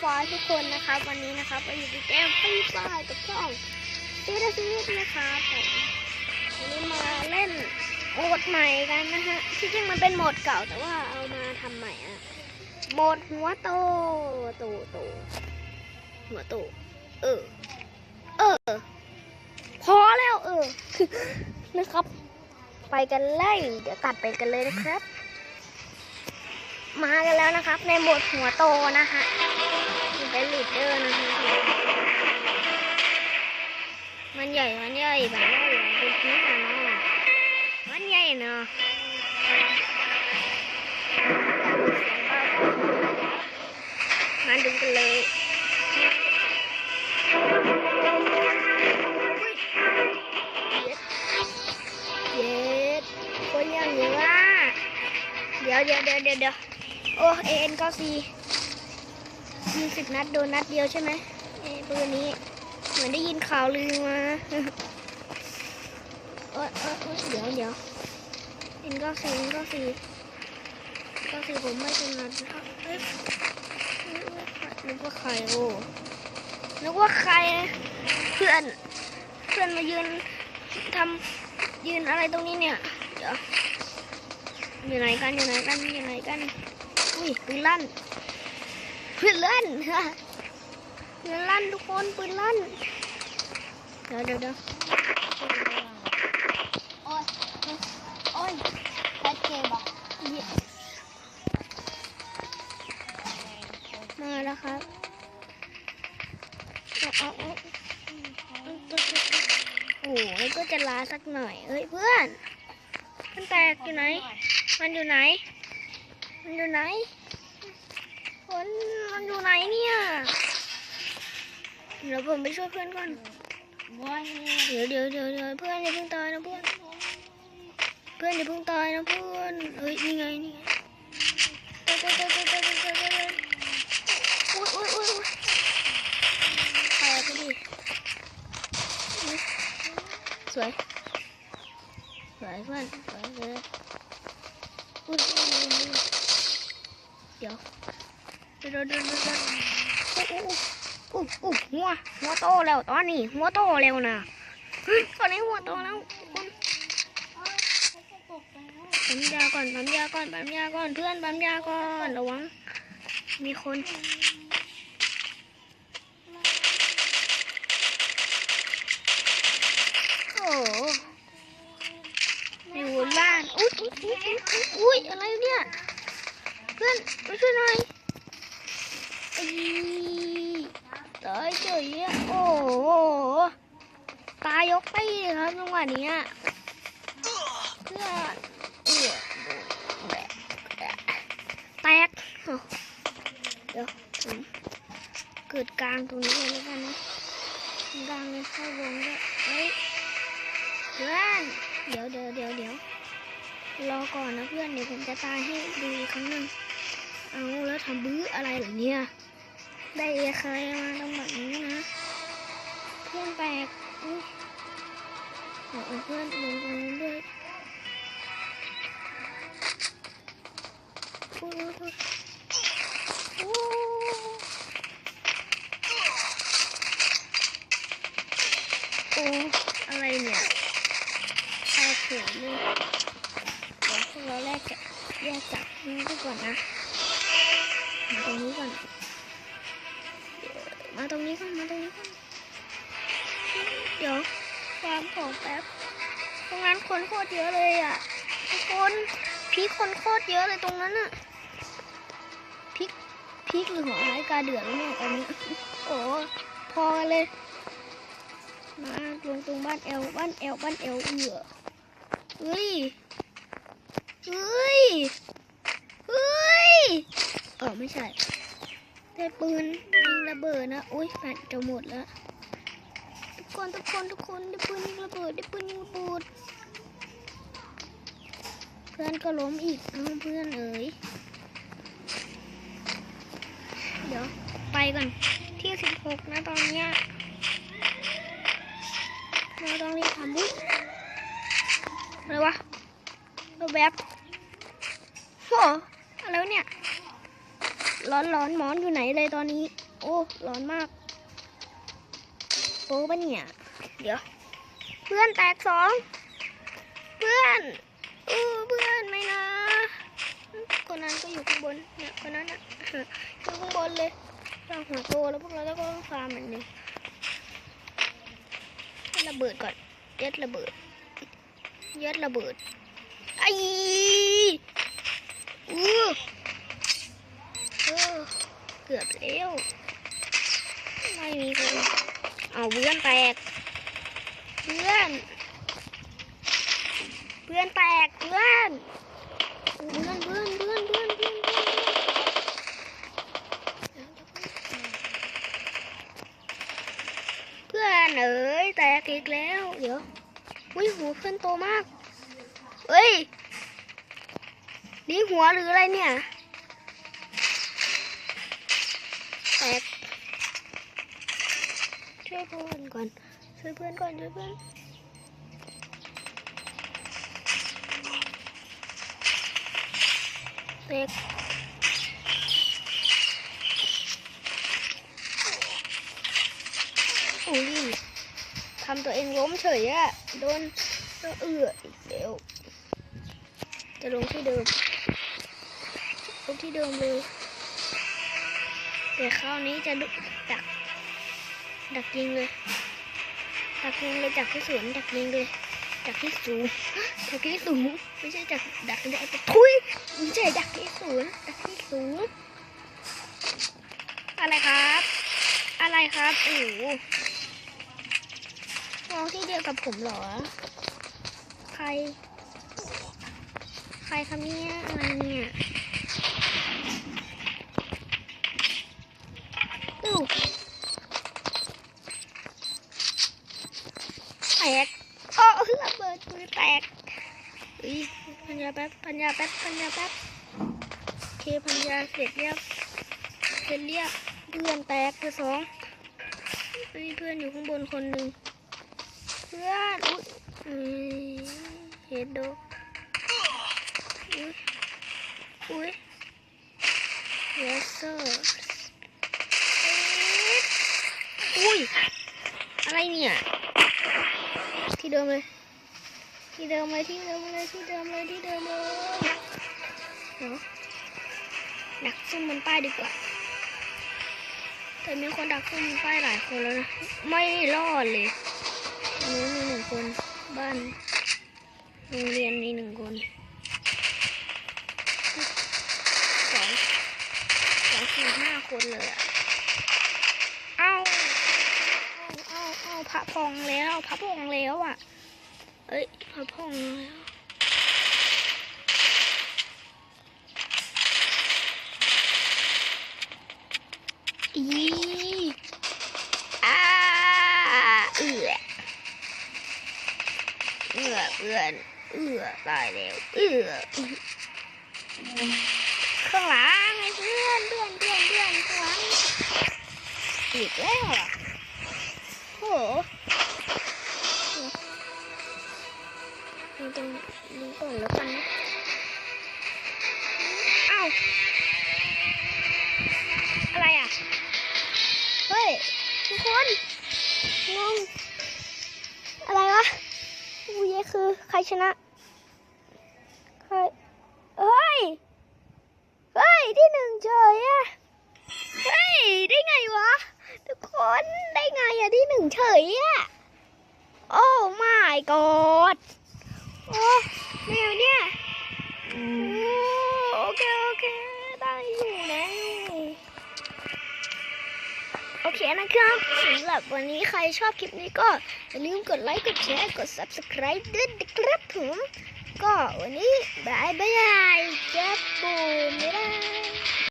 ฟอยทุกคนนะครับ วันนี้นะครับเราอยู่ในเกมฟรีไฟกับช่องซีดซีดนะครับผมวันนี้มาเล่นโหมดใหม่กันนะฮะที่จริงมันเป็นโหมดเก่าแต่ว่าเอามาทำใหม่อะโหมดหัวโตโตโตหัวโตเออ เออ พอแล้วเออนะครับ ไปกันเลย เดี๋ยวตัดไปกันเลยนะครับ มากันแล้วนะครับ ในโหมดหัวโตนะฮะเป็นลีดเดอร์นะฮะมันใหญ่ มันใหญ่แบบว่าใหญ่เป็นที่นะเนาะมันใหญ่เนาะมาดูกันเลยเย็ดคนย่างเยอะอะเดี๋ยวเดี๋ยวเดี๋ยวเดี๋ยวเดี๋ยว โอ้เอ็นก็สี่ยี่สิบนัดโดนนัดเดียวใช่ไหมเอ้ปืนนี้ เหมือนได้ยินข่าวลือมาเออเออเออเดี๋ยวเดี๋ยวเอ็นก็สี่เอ็นก็สี่ก็สี่ผมไม่ถนัดนะครับนึกว่าใครโอ้นึกว่าใครเพื่อน เพื่อนมายืนทำยืนอะไรตรงนี้เนี่ย เดี๋ยวอยู่ไหนกันอยู่ไหนกันอยู่ไหนกัน อุ้ยปืนลั่นปืนลั่นปืนลั่นทุกคนปืนลั่นเดี๋ยวเดี๋ยวเดี๋ยวโอ้ยโอ้ยแบทเกมอะมาแล้วครับเอาอาเอโอ้ยก็จะลาสักหน่อยเอ้ยเพื่อนมันแตกอยู่ไหน มันอยู่ไหน มันอยู่ไหน คนมันอยู่ไหนเนี่ยเดี๋ยวผมไปช่วยเพื่อนก่อนเดี๋ยวเดี๋ยวเดี๋ยวเดี๋ยวเพื่อนอย่าเพิ่งตายนะเพื่อน เพื่อนอย่าเพิ่งตายนะเพื่อนเฮ้ยนี่ไงนี่ไงเดี๋ยวเดี๋ยวเดี๋ยวเดี๋ยวเดี๋ยวเดี๋ยวเดี๋ยวอุ้ยอุ้ยอุ้ยอุ้ยแตกไปดิอุ๊ยสวยสวยเพื่อนสวยเลยอุ้ยอุ้ยอุ้ยอุ้ยเดี๋ยว เดี๋ยวเดี๋ยวเดี๋ยวเดี๋ยวโอ้โอ้หัวหัวโตแล้วตอนนี้หัวโตแล้วนะตอนนี้หัวโตแล้วคุณปั๊มยาก่อนปั๊มยาก่อนปั๊มยาก่อนเพื่อนปั๊มยาก่อนระวังมีคนโอ้โหอยู่บ้านอุ้ยอุ้ยอุ้ยอุ๊ยอะไรเนี่ยเพื่อนมาช่วยหน่อยอีตายเฉยอะ โอ้โหตายยกไปครับจังหวะนี้เพื่อนเอือแตกเดี๋ยวผมเกิดกลางตรงนี้เลยแล้วกันนะกลางเลยเข้าวงด้วยเฮ้ยเพื่อนเดี๋ยวเดี๋ยวเดี๋ยวเดี๋ยวรอก่อนนะเพื่อนเดี๋ยวผมจะตายให้ดูอีกครั้งหนึ่งเอาแล้วทำบื้ออะไรเหรอเนี่ย ได้เอเคยมาตรงแบบนี้นะ เพื่อนแปลกเดี๋ยวเพื่อนลงตรงนู้ด้วยอุ๊ยอุ๊ยอุ๊ยโอ้อะไรเนี่ยแปลกเฉยเลยเดี๋ยวพวกเราแรกจะแยกจากนี้ก่อนนะตรงนี้ก่อน ตรงนี้ก่อนมาตรงนี้ก่อนเดี๋ยววางของแป๊บตรงนั้นคนโคตรเยอะเลยอะทุกคนพีคคนโคตรเยอะเลยตรงนั้นอะพีคพีคหรือหัวไม้กาเดือดแล้วเนี่ยตอนนี้โอ้พอกันเลยมาลงตรงบ้านเอลบ้านเอลบ้านเอลเอือเฮ้ยเฮ้ยเฮ้ยเออไม่ใช่ ได้ปืนยิงระเบิดนะอุ้ยแบตจะหมดแล้วทุกคนทุกคนทุกคนได้ปืนยิงระเบิดได้ปืนยิงระเบิดเพื่อนก็ล้มอีกเพื่อนเอ๋ยเดี๋ยวไปก่อนที่สิบหกนะตอนเนี้ยเราต้องรีบทำบุ๊อะไรวะเรูปแบบโอ้อะไรวเนี่ย ร้อนร้อนหมอนอยู่ไหนเลยตอนนี้ โอ้ร้อนมากโอ้ปะเนี่ย เดี๋ยว เพื่อนแตกสอง เพื่อนเออเพื่อนไม่นะคนนั้นก็อยู่ข้างบนเนี่ยคนนั้นอะอยู่ข้างบนเลยเราหัวโตแล้วพวกเราก็ต้องฟาร์มเหมือนเดิมระเบิดก่อนยัดระเบิดยัดระเบิดไอ้อู้ เกือบแล้วไม่มีคนเอาเพื่อนแตก เพื่อน เพื่อนแตกเพื่อนเพื่อนเพื่อนเพื่อนเพื่อนเพื่อนเพื่อนเพื่อ๋ยแตกอีกแล้ว เดี๋ยวอุ้ยหัวเพื่อนโตมากเฮ้ยนี่หัวหรืออะไรเนี่ย วยเพื่อนก่อนช่วยเพื่อนก่อนช่วยเพื่อนเด็กอุ้ยทำตัวเองล้มเฉยอะโดนเอืออีกแล้วจะลงที่เดิมลงที่เดิมเลยแต่คราวนี้จะดุดัก ดักยิงเลย ดักยิงเลยจากที่สูงดักยิงเลย จากที่สูงจากที่สูงไม่ใช่จากดักได้แต่ทุยไม่ใช่ดักที่สูงดักที่สูง อะไรครับ อะไรครับโอ้โหมองที่เดียวกับผมเหรอ ใคร ใครครับเนี่ยอะไรเนี่ยดูแตกโอ้ระเบิดมือแตกอุ้ยพันยาแป๊บพันยาแป๊บพันยาแป๊บโอเคพันยาเสร็จเรียบเสร็จเรียบเพื่อนแตกไปสองเฮ้ยเพื่อนอยู่ข้างบนคนหนึ่งเพื่อนอุ้ยอืมเฮดโดอุ้ยอุ้ย yes sir อุ้ยอะไรเนี่ย ที่เดิมเลย ที่เดิมเลยที่เดิมเลยที่เดิมเลยที่เดิมเลยเดี๋ยวดักซุ่มบนป้ายดีกว่า แต่มีคนดักซุ่มบนป้ายหลายคนแล้วนะ ไม่รอดเลยอันนี้มีหนึ่งคนบ้านโรงเรียนมีหนึ่งคนสองสองสี่ห้าคนเลยอะเอา เอาเอาเอา พระพองแล้วพระพองแล้วอะ เอ้ยพระพองแล้วอีอาเอือเอือเอือนเอือตายแล้วเอือข้างหลังไอ้เพื่อนเพื่อนเพื่อนเพื่อนข้างหลังอีกแล้วอะ คือใครชนะใครเฮ้ย เฮ้ยที่หนึ่งเฉยอะเฮ้ย ได้ไงวะ ทุกคนได้ไงอะที่หนึ่งเฉยอะโอ้ my god โอ้แมวเนี่ยโอ้โอเค โอเค ได้อยู่นะโอ เคนะครับสำหรับวันนี้ใครชอบคลิปนี้ก็อย่าลืมกดไลค์กดแชร์กด subscribe ด้วยนะครับผมก็วันนี้บายบายเจ็บปูบ๊ายบาย